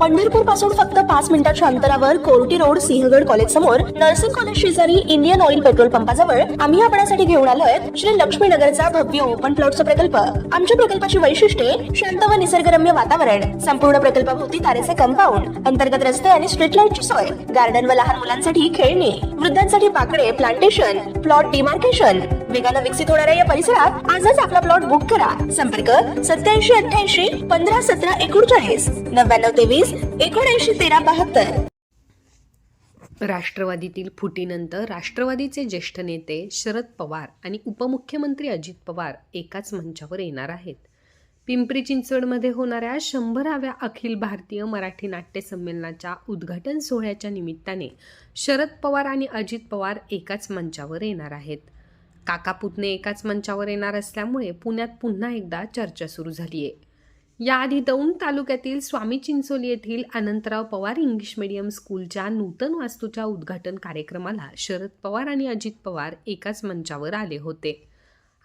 पंढरपूरपासून फक्त पाच मिनिटाच्या अंतरावर कोर्टी रोड सिंहगड कॉलेज समोर नर्सिंग कॉलेज शेजारी इंडियन ऑइल पेट्रोल पंपाजवळ आम्ही आपणासाठी घेऊन आलोय. श्री लक्ष्मी नगरचा भव्य ओपन प्लॉटचा प्रकल्प. आमच्या प्रकल्पाची वैशिष्ट्ये शांत व निसर्गरम्य वातावरण संपूर्ण प्रकल्पाभोवती तारेचे कंपाऊंड अंतर्गत रस्ते आणि स्ट्रीट लाईटची सोय गार्डन व लहान मुलांसाठी खेळणी वृद्धांसाठी बाकडे प्लांटेशन प्लॉट डिमार्केशन वेगानं विकसित होणाऱ्या या परिसरात आजच आपला प्लॉट बुक करा. संपर्क सत्याऐंशी अठ्ठ्याऐंशी पंधरा सतरा एकोणचाळीस. नव्याण्णव तेवीस एकोणऐंशी तेरा बहात्तर. राष्ट्रवादीतील फुटीनंतर राष्ट्रवादीचे ज्येष्ठ नेते शरद पवार आणि उपमुख्यमंत्री अजित पवार एकाच मंचावर येणार आहेत. पिंपरी चिंचवडमध्ये होणाऱ्या शंभराव्या अखिल भारतीय मराठी नाट्य संमेलनाच्या उद्घाटन सोहळ्याच्या निमित्ताने शरद पवार आणि अजित पवार एकाच मंचावर येणार आहेत. काका पुतणे एकाच मंचावर येणार असल्यामुळे पुण्यात पुन्हा एकदा चर्चा सुरू झाली आहे याआधी दौंड तालुक्यातील स्वामी चिंचोली येथील अनंतराव पवार इंग्लिश मीडियम स्कूलच्या नूतन वास्तूच्या उद्घाटन कार्यक्रमाला शरद पवार आणि अजित पवार एकाच मंचावर आले होते.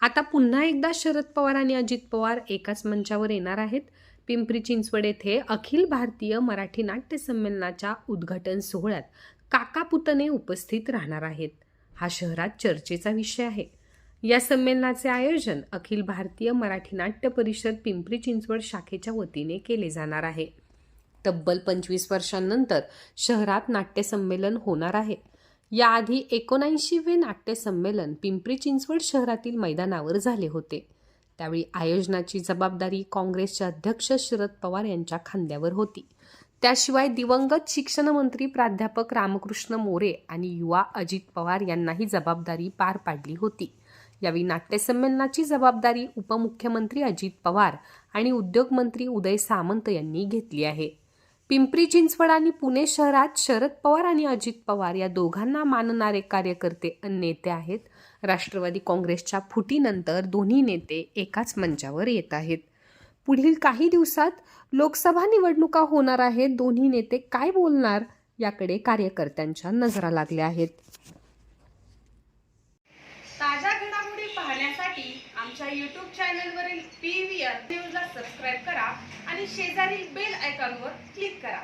आता पुन्हा एकदा शरद पवार आणि अजित पवार एकाच मंचावर येणार आहेत. पिंपरी चिंचवड येथे अखिल भारतीय मराठी नाट्य संमेलनाच्या उद्घाटन सोहळ्यात काका पुतणे उपस्थित राहणार आहेत. हा शहरात चर्चेचा विषय आहे. या संमेलनाचे आयोजन अखिल भारतीय मराठी नाट्य परिषद पिंपरी चिंचवड शाखेच्या वतीने केले जाणार आहे. तब्बल पंचवीस वर्षांनंतर शहरात नाट्य संमेलन होणार आहे. याआधी एकोणऐंशीवे नाट्य संमेलन पिंपरी चिंचवड शहरातील मैदानावर झाले होते. त्यावेळी आयोजनाची जबाबदारी काँग्रेसचे अध्यक्ष शरद पवार यांच्या खांद्यावर होती. त्याशिवाय दिवंगत शिक्षणमंत्री प्राध्यापक रामकृष्ण मोरे आणि युवा अजित पवार यांनाही जबाबदारी पार पाडली होती. यावेळी नाट्यसंमेलनाची जबाबदारी उपमुख्यमंत्री अजित पवार आणि उद्योगमंत्री उदय सामंत यांनी घेतली आहे. पिंपरी चिंचवड आणि पुणे शहरात शरद पवार आणि अजित पवार या दोघांना मानणारे कार्यकर्ते नेते आहेत. राष्ट्रवादी काँग्रेसच्या फुटीनंतर दोन्ही नेते एकाच मंचावर येत आहेत. पुढील काही दिवसात लोकसभा निवडणुका होणार आहेत. दोन्ही नेते काय बोलणार याकडे कार्यकर्त्यांच्या नजरा लागल्या आहेत. ताज्या घडामोडी पाहण्यासाठी आमच्या यूट्यूब चॅनलवरील पी व्ही आर न्यूजला सबस्क्राईब करा आणि शेजारील बेल आयकॉनवर क्लिक करा.